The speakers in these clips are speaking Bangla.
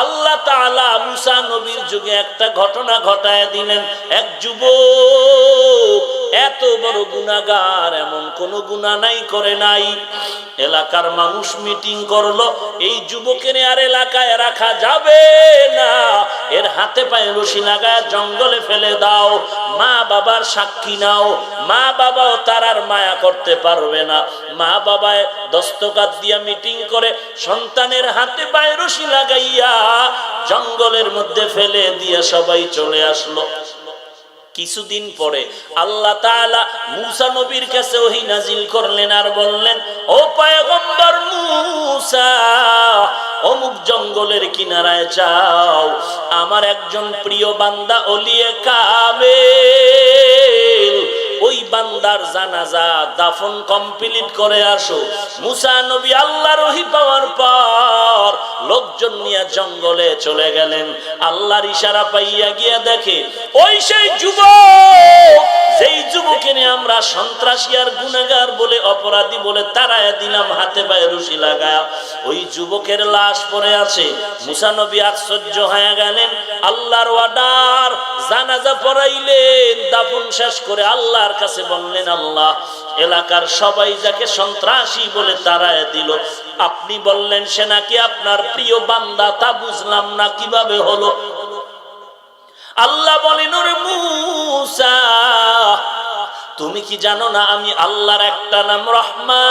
আল্লাহ মুসা নবীর যুগে একটা ঘটনা ঘটায় দিলেন। এক যুবক এত বড় গুনাহগার, এমন কোন গুনাহ নাই, করে নাই। এলাকার মানুষ মিটিং করল, এই যুবকের আর এলাকায় রাখা যাবে না। এর হাতে পায়ে লাগায় জঙ্গলে ফেলে দাও। মা বাবার সাক্ষী নাও। মা বাবাও তার আর মায়া করতে পারবে না। মা বাবায় দস্তকাত দিয়া মিটিং করে সন্তানের হাতে পায়ে রশি লাগাইয়া জঙ্গলের মধ্যে ফেলে দিয়ে সবাই চলে আসলো। কিছুদিন পরে আল্লাহ মুসা নবীর কাছে ওহী নাজিল করলেন আর বললেন, ও পয়গম্বর মুসা, অমুক জঙ্গলের কিনারায় যাও। আমার একজন প্রিয় বান্দা অলিয়ে কামেল। ওই বান্দার জানাজা দাফন কমপ্লিট করে আসো। মুসা নবী আল্লাহর ওহী পাওয়ার পর লোকজন নিয়ে জঙ্গলে চলে গেলেন। আল্লাহর ইশারা পাইয়া গিয়া দেখে, ওই সেই যুবক, যেই যুবকে নিয়ে আমরা সন্ত্রাসী আর গুনাগার বলে, অপরাধী বলে তারায় দিলাম, হাতে পায়ে রশি লাগায়া। ওই যুবকের লাশ পড়ে আছে। মুসা নবী আশ্চর্য হয়ে গেলেন। আল্লাহর ওয়ার্ডার জানাজা পড়াইলেন, দাফন শেষ করে আল্লাহর কাছে বললেন, আল্লাহ, এলাকার সবাই যাকে সন্ত্রাসী বলে তারায় দিল আপনি বললেন, সে নাকি আপনার প্রিয় বান্দা, তা বুঝলাম না, কীভাবে হলো? আল্লাহ বলেন, ওরে মুসা, তুমি কি জানো না, আমি আল্লাহর একটা নাম রহমান?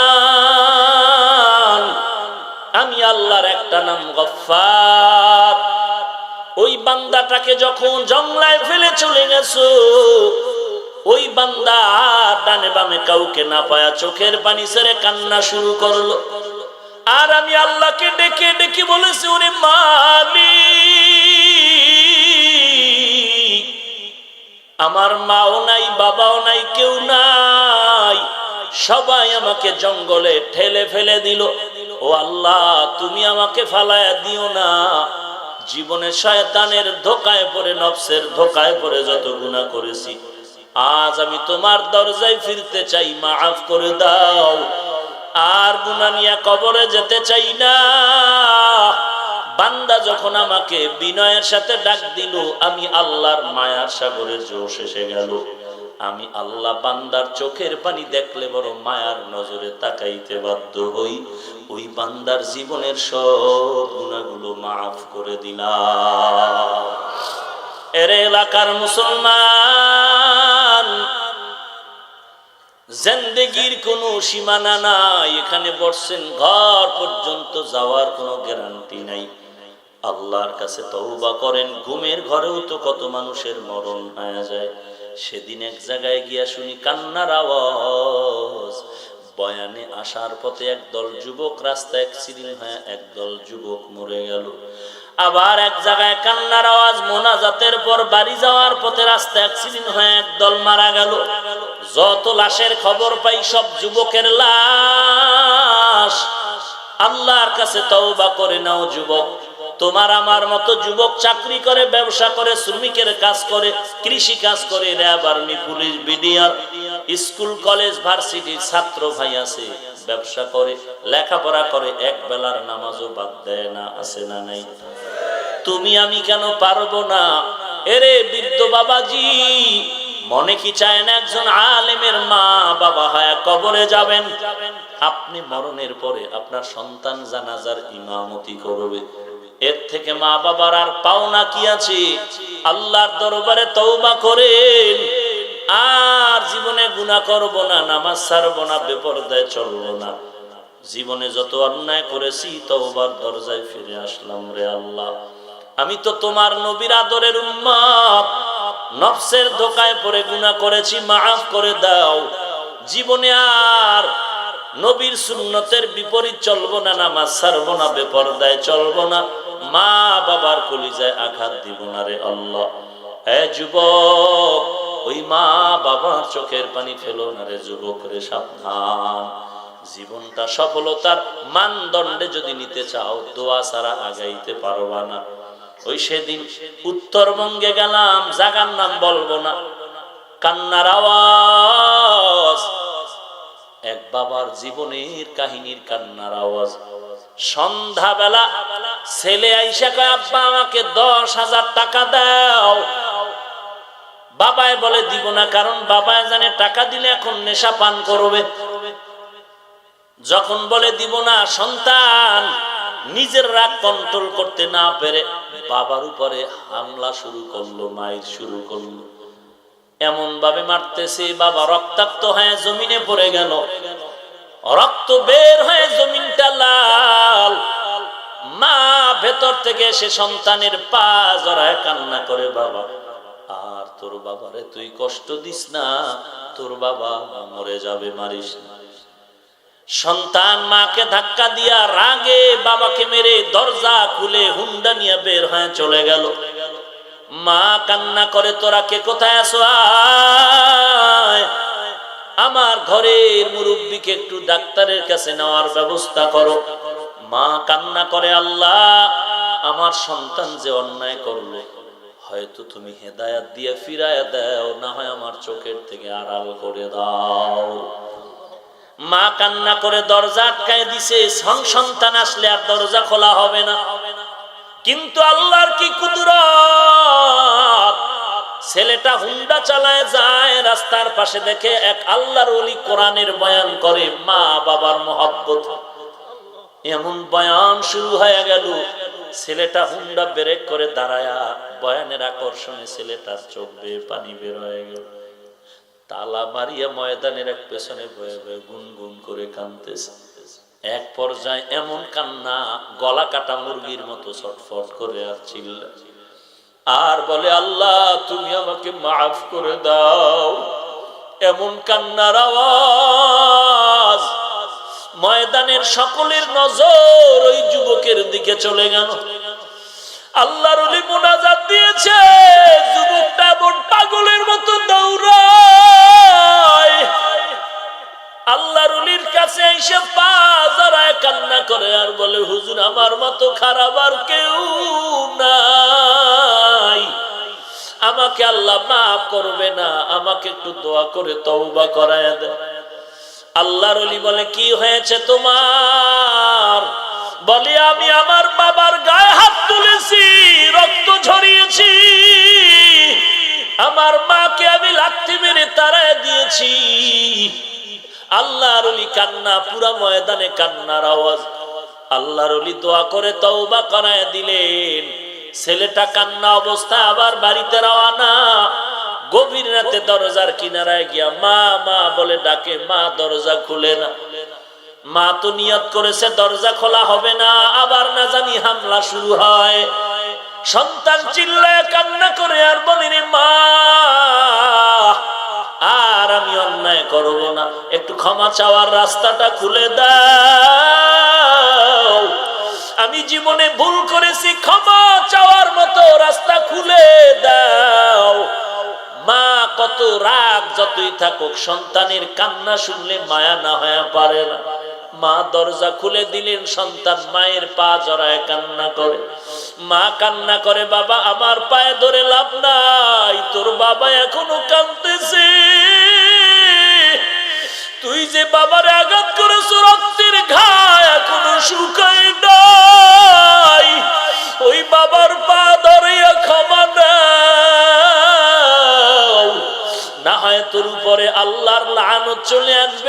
আমি আল্লাহর একটা নাম গফফার। ওই বান্দাটাকে যখন জংলায় ফেলে চলে গেছো, ওই বান্দা ডানে বামে কাউকে না পায়া চোখের পানি ছেড়ে কান্না শুরু করল। আর আমি আল্লাহকে ডেকে ডেকে বলেছি, ওরে মালিক, আমার মাও নাই, বাবাও নাই, কেউ নাই। সবাই আমাকে জঙ্গলে ঠেলে ফেলে দিল। ও আল্লাহ, তুমি আমাকে ফালায়া দিও না। জীবনে শয়তানের ধোকায় পড়ে, নফসের ধোকায় পড়ে যত গুণা করেছি। আজ আমি তোমার দরজায় ফিরতে চাই, মাফ করে দাও। আর গুনা নিয়ে কবরে যেতে চাই না। বান্দা যখন আমাকে বিনয়ের সাথে ডাক দিল, আমি আল্লাহর মায়ার সাগরে জোশ এসে গেল। আমি আল্লাহ বান্দার চোখের পানি দেখলে বড় মায়ার নজরে তাকাইতে বাধ্য হই। ওই বান্দার জীবনের সব গুণাগুলো মাফ করে দিলাম। এর এলাকার মুসলমান জেন্দেগির কোনো সীমানা নাই। এখানে বসছেন, ঘর পর্যন্ত যাওয়ার কোনো গ্যারান্টি নাই। আল্লাহর কাছে তওবা করেন, ঘুমের ঘরেও তো কত মানুষের মরণ হয়ে যায়। সেদিন এক জায়গায় গিয়া শুনি কান্নার আওয়াজ। বয়ানে আসার পথে একদল যুবক রাস্তা অ্যাক্সিডেন্ট হয়ে একদল যুবক মরে গেল। আবার এক জায়গায় কান্নার আওয়াজ, মোনাজাতের পর বাড়ি যাওয়ার পথে রাস্তা অ্যাক্সিডেন্ট হয়ে একদল মারা গেল। যত লাশের খবর পাই, সব যুবকের লাশ। আল্লাহর কাছে তওবা করে নাও, যুবক। তোমার আমার মতো যুবক চাকরি করে, ব্যবসা করে, শ্রমিকের কাজ করে, কৃষি কাজ করে পুলিশ স্কুল, কলেজ ভার্সিটির ছাত্র ভাই আছে, ব্যবসা করে, লেখাপড়া করে, এক বেলার নামাজও বাদ দেয় না, আছে না নাই? তুমি আমি কেন পারব না? এরে বৃদ্ধ বাবাজি মনে কি চায় না একজন আলেমের মা বাবা হয় কবরে যাবেন? আপনি মরণের পরে আপনার সন্তান জানাজার ইমামতি করবে। এর থেকে মা বাবার আর পাওনা কি আছে? আল্লাহর দরবারে তওবা করেন। আর জীবনে গুনাহ করব না, নামাজ ছাড়বো না, বেপরদায় চলবো না। জীবনে যত অন্যায় করেছি, তওবার দরজায় ফিরে আসলাম রে আল্লাহ। আমি তো তোমার নবীর আদরের উম্মত নফসের ধোকায় পরে গুনাহ করেছি, মাফ করে দাও। জীবনে আর নবীর সুন্নতের বিপরীত চলবো না, নামাজ ছাড়বো না, বেপরদায় চলবো না। মা বাবার কলিজায় আঘাত দিব না রে আল্লাহ। যুবক, ওই মা বাবার চোখের পানি ফেলো না রে যুবক রে, সাবধান। জীবনটা সফলতার মানদণ্ডে যদি নিতে চাও, দোয়া ছাড়া আগাইতে পারবা না। ওই সেদিন উত্তরবঙ্গে গেলাম জাগার নাম বলব না। কান্নার আওয়াজ, এক বাবার জীবনের কাহিনীর কান্নার আওয়াজ। সন্ধ্যাবেলা ছেলে আইসা কয়, আব্বা, আমাকে দশ হাজার টাকা দাও। বাবায় বলে, দিব না, কারণ বাবায় জানে টাকা দিলে এখন নেশা পান করবে। যখন বলে, দিব না, সন্তান নিজের রাগ কন্ট্রোল করতে না পেরে বাবার উপরে হামলা শুরু করল, মায়ের শুরু করল। এমন ভাবে মারতেছে, বাবা রক্তাক্ত হয়ে জমিনে পড়ে গেল। রক্ত বের হয়ে জমিনটা লাল। মা ভেতর থেকে সে সন্তানের পা জড়ায় কান্না করে, বাবা, আর তোর বাবারে তুই কষ্ট দিস না। তোর বাবা মরে যাবে, মারিস না। সন্তান মাকে ধাক্কা দিয়া রাগে বাবাকে মেরে দরজা খুলে হুন্ডা নিয়ে বের হয়ে চলে গেল। মা কান্না করে, তোরা কে কোথায় আসো? আমার ঘরের মুরব্বীকে একটু ডাক্তারের কাছে নেওয়ার ব্যবস্থা করো। মা কান্না করে, আল্লাহ, আমার সন্তান যে অন্যায় করল, হয়তো তুমি হেদায়াত দিয়ে ফিরায় দাও, না হয় আমার চোখের থেকে আড়াল করে দাও। মা কান্না করে দরজা আটকায় দিছে সন্তান আসলে আর দরজা খোলা হবে না। কিন্তু আল্লাহর কি কুদরত? ছেলেটা হুন্ডা চালায় যায়, রাস্তার পাশে দেখে এক আল্লাহর অলি কোরআনের বয়ান করে, মা, বাবার মহব্বত। এমন বয়ান শুরু হয়ে গেল। ছেলেটা হুন্ডা ব্রেক করে দাঁড়ায়া, বয়ানের আকর্ষণে ছেলেটার চোখ বেয়ে পানি বের হয়ে গেল। তালা মারিয়া ময়দানের এক পেছনে বয়ে বয়ে গুনগুন করে কানতেছে এক পর্যায়ে এমন কান্না, গলা কাটা মুরগির মতো ছটফট করে আর চিল্লা আর বলে, আল্লাহ, তুমি আমাকে মাফ করে দাও। এমন কান্নার আওয়াজ ময়দানের সকলের নজর ওই যুবকের দিকে চলে গেল। আল্লাহর অলি মোনাজাত দিয়েছে। যুবকটা এমন পাগলের মতো কাছে এসে আমাকে আল্লাহ মাফ করবে না, আমাকে একটু দোয়া করে তওবা করায় দেয় আল্লাহর অলি বলে, কি হয়েছে তোমার? বলে, আমি আমার বাবার গায়ে আমার মাকে আমি লাথি মেরে তারায় দিয়েছি। আল্লাহর কান্না, পুরা ময়দানে কান্নার আওয়াজ। আল্লাহর দোয়া করে তওবা করায় দিলেন। ছেলেটা কান্না অবস্থা আবার বাড়িতে রওয়ানা গভীর রাতে দরজার কিনারায় গিয়া মা মা বলে ডাকে, মা, দরজা খুলে না। মা তো নিয়ত করেছে, দরজা খোলা হবে না। আবার না জানি হামলা শুরু হয়। সন্তান চিল্লায় কান্না করে আর বলিনি মা, আর আমি অন্যায় করব না। একটু ক্ষমা চাওয়ার রাস্তাটা খুলে দাও। আমি জীবনে ভুল করেছি, ক্ষমা চাওয়ার মতো রাস্তা খুলে দাও। মা, কত রাগ যতই থাকুক, সন্তানের কান্না শুনলে মায়া না হয়ে পারে না। মা দরজা খুলে দিলেন, সন্তান মায়ের পা জড়ায় কান্না করে। মা কান্না করে, বাবা, আমার পায়ে ধরে লাভ নাই, তোর বাবা এখনও কাঁদতেছে। তুই যে বাবার আঘাত করেছ, রক্তের ঘায় এখনও শুকায় নাই। ওই বাবার পা ধরিয়া ক্ষমা না হয় তোর উপরে আল্লাহর লানত চলে আসবে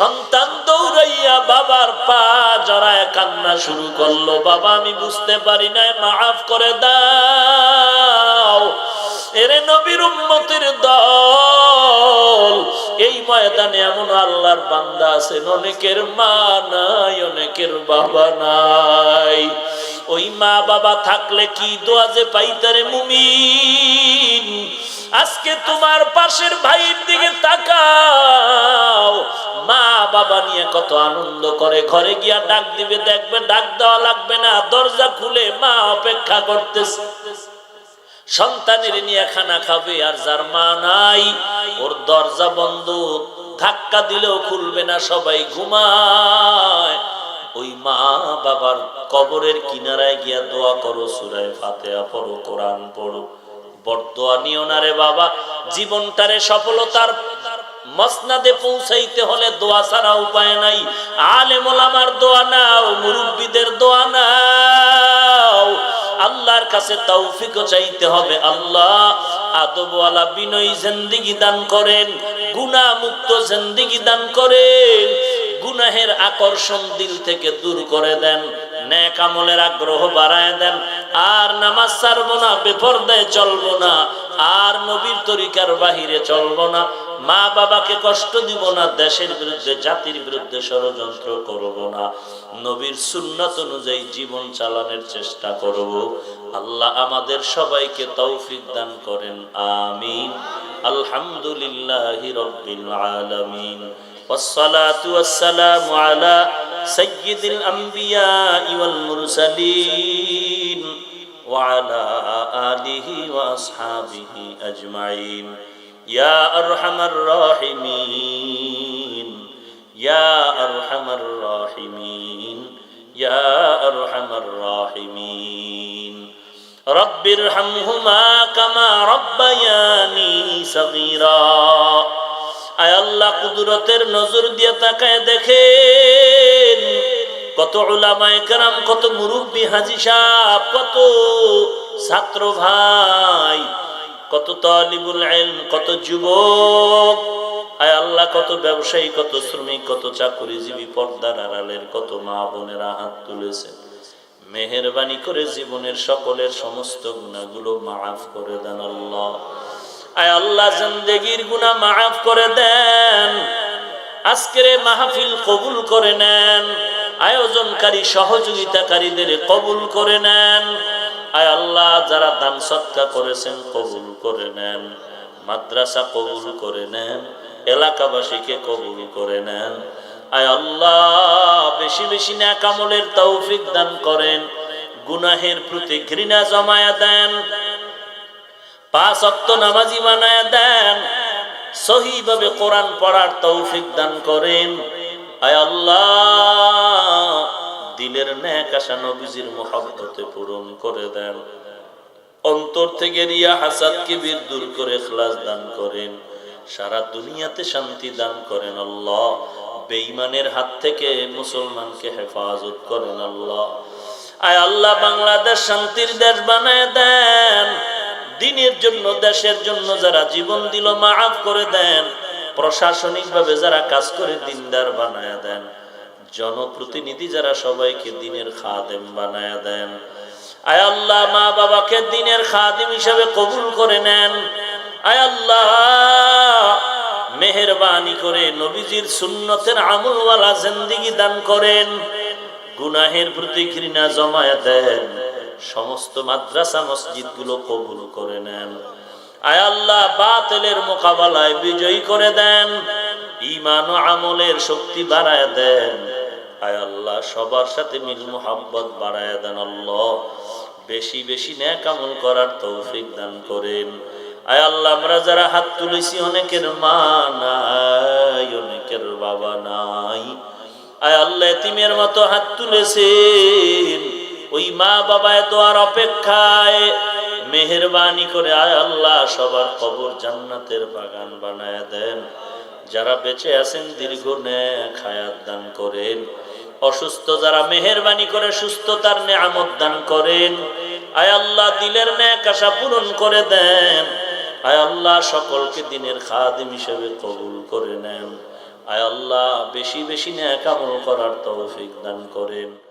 সন্তান দৌড়াইয়া বাবার পা জড়ায় কান্না শুরু করল। বাবা, আমি বুঝতে পারি নাই, মাফ করে দাও। এরে নবীর উম্মতের দল, এই ময়দানে এমন আল্লাহর বান্দা আছেন, অনেকের মা নাই, অনেকের বাবা নাই। ওই মা বাবা থাকলে কি দোয়া যে পাইতারে মুমিন? আজকে তোমার পাশের ভাইয়ের দিকে তাকাও। মা বাবা নিয়ে কত আনন্দ করে। ঘরে গিয়া ডাক দিবে, দেখবে ডাক দেওয়া লাগবে না। দরজা খুলে মা অপেক্ষা করতেছে। সন্তানের নিয়ে খানা খাবে আর যার মা নাই, ওর দরজা বন্ধ। ধাক্কা দিলেও খুলবে না, সবাই ঘুমায়। ওই মা বাবার কবরের কিনারায় গিয়া দোয়া করো, সুরায় ফাতেহা পড়ো, কোরআন পড়ো। বরদোয়া নিও না রে বাবা। জীবনটারে সফলতার মসনাদে পৌঁছাইতে হলে দোয়া ছাড়া উপায় নাই। ওলামার দোয়া নাও, মুরব্বীদের দোয়া নাও। আল্লাহর কাছে তৌফিক চাইতে হবে। আল্লাহ আদবওয়ালা বিনয়ী জিন্দিগি দান করেন গুনাহ মুক্ত জিন্দিগি দান করেন। গুনাহের আকর্ষণ দিল থেকে দূর করে দেন ন্যাক আমলের আগ্রহ বাড়ায় দেন। আর নামাজ ছাড়বো না বেপরদায় চলবো না আর নবীর তরিকার বাহিরে চলবো না মা বাবাকে কষ্ট দিব না দেশের বিরুদ্ধে জাতির বিরুদ্ধে ষড়যন্ত্র করব না নবীর সুন্নত অনুযায়ী জীবন চালানোর চেষ্টা করব আল্লাহ আমাদের সবাইকে তৌফিক দান করেন আমিন আলহামদুলিল্লাহি রব্বিল আলামিন والصلاة والسلام على سيد الأنبياء والمرسلين وعلى آله وأصحابه أجمعين يا أرحم الراحمين يا أرحم الراحمين يا أرحم الراحمين رب ارحمهما كما ربياني صغيرا আয় আল্লাহ কুদরতের নজর দিয়ে তাকায় দেখেন কত ওলামায়ে কেরাম, কত মুরব্বী হাজি সাহেব, কত ছাত্র ভাই, কত তালিবুল ইলম, কত যুবক। আয় আল্লাহ, কত ব্যবসায়ী, কত শ্রমিক, কত চাকরিজীবী, পর্দার আড়ালের কত মা বোনেরা হাত তুলেছেন। মেহেরবানি করে জীবনের সকলের সমস্ত গুণাগুলো মাফ করে দেন আল্লাহ। আয় আল্লাহ, জিন্দেগির গুনাহ মাফ করে দেন। আজকের মাহফিল কবুল করে নেন। আয়োজনকারী, সহযোগিতাকারীদের কবুল করে নেন। আয় আল্লাহ, যারা দান সৎকা করেছেন কবুল করে নেন। মাদ্রাসা কবুল করে নেন। এলাকাবাসীকে কবুল করে নেন। আয় আল্লাহ, বেশি বেশি ন্যাকামলের তৌফিক দান করেন। গুনাহের প্রতি ঘৃণা জমায়া দেন। পাঁচ অক্ত নামাজি বানায় দেন। সহিভাবে কোরআন পড়ার তৌফিক দান করেন। আয় আল্লাহ দিলের ন্যাক আশা নবীজির মোহাব্বতে পূরণ করে দেন। অন্তর থেকে রিয়া হাসাদ কিবির দূর করে খ্লাস দান করেন। সারা দুনিয়াতে শান্তি দান করেন আল্লাহ। বেঈমানের হাত থেকে মুসলমানকে হেফাজত করেন আল্লাহ। আয় আল্লাহ, বাংলাদেশ শান্তির দেশ বানায় দেন। দিনের জন্য, দেশের জন্য যারা জীবন দিল, মাফ করে দেন। প্রশাসনিকভাবে যারা কাজ করে দিনদার বানায় দেন, জনপ্রতিনিধি যারা সবাইকে দিনের খাদেম বানায় দেন। আয় আল্লাহ, মা বাবাকে দিনের খাদিম হিসাবে কবুল করে নেন। আয় আল্লাহ, মেহরবানি করে নবীজির সুন্নতের আমলওয়ালা জিন্দিগি দান করেন। গুনাহের প্রতি ঘৃণা জমায় দেন। সমস্ত মাদ্রাসা মসজিদগুলো কবুল করে নেন। আয় আল্লাহ বাতিলের মোকাবেলায় বিজয়ী করে দেন। ইমান ও আমলের শক্তি বাড়ায় দেন। আয় আল্লাহ সবার সাথে মিল মোহাব্বত বাড়ায় দেন আল্লাহ। বেশি বেশি ন্যাক আমল করার তৌফিক দান করেন। আয় আল্লাহ আমরা যারা হাত তুলেছি, অনেকের মা নাই, অনেকের বাবা নাই। আয় আল্লাহ এতিমের মতো হাত তুলেছেন। ওই মা বাবায় দোয়ার অপেক্ষায়। মেহরবানি করে আয় আল্লাহ, সবার কবর জান্নাতের বাগান বানায় দেন। যারা বেঁচে আছেন, দীর্ঘ হায়াত দান করেন। অসুস্থ যারা মেহরবানি করে, সুস্থতার নেয়ামত দান করেন। আয় আল্লাহ, দিলের ন্যাক আশা পূরণ করে দেন। আয় আল্লাহ, সকলকে দিনের খাদিম হিসেবে কবুল করে নেন। আয় আল্লাহ, বেশি বেশি ন্যাক আমল করার তৌফিক দান করেন।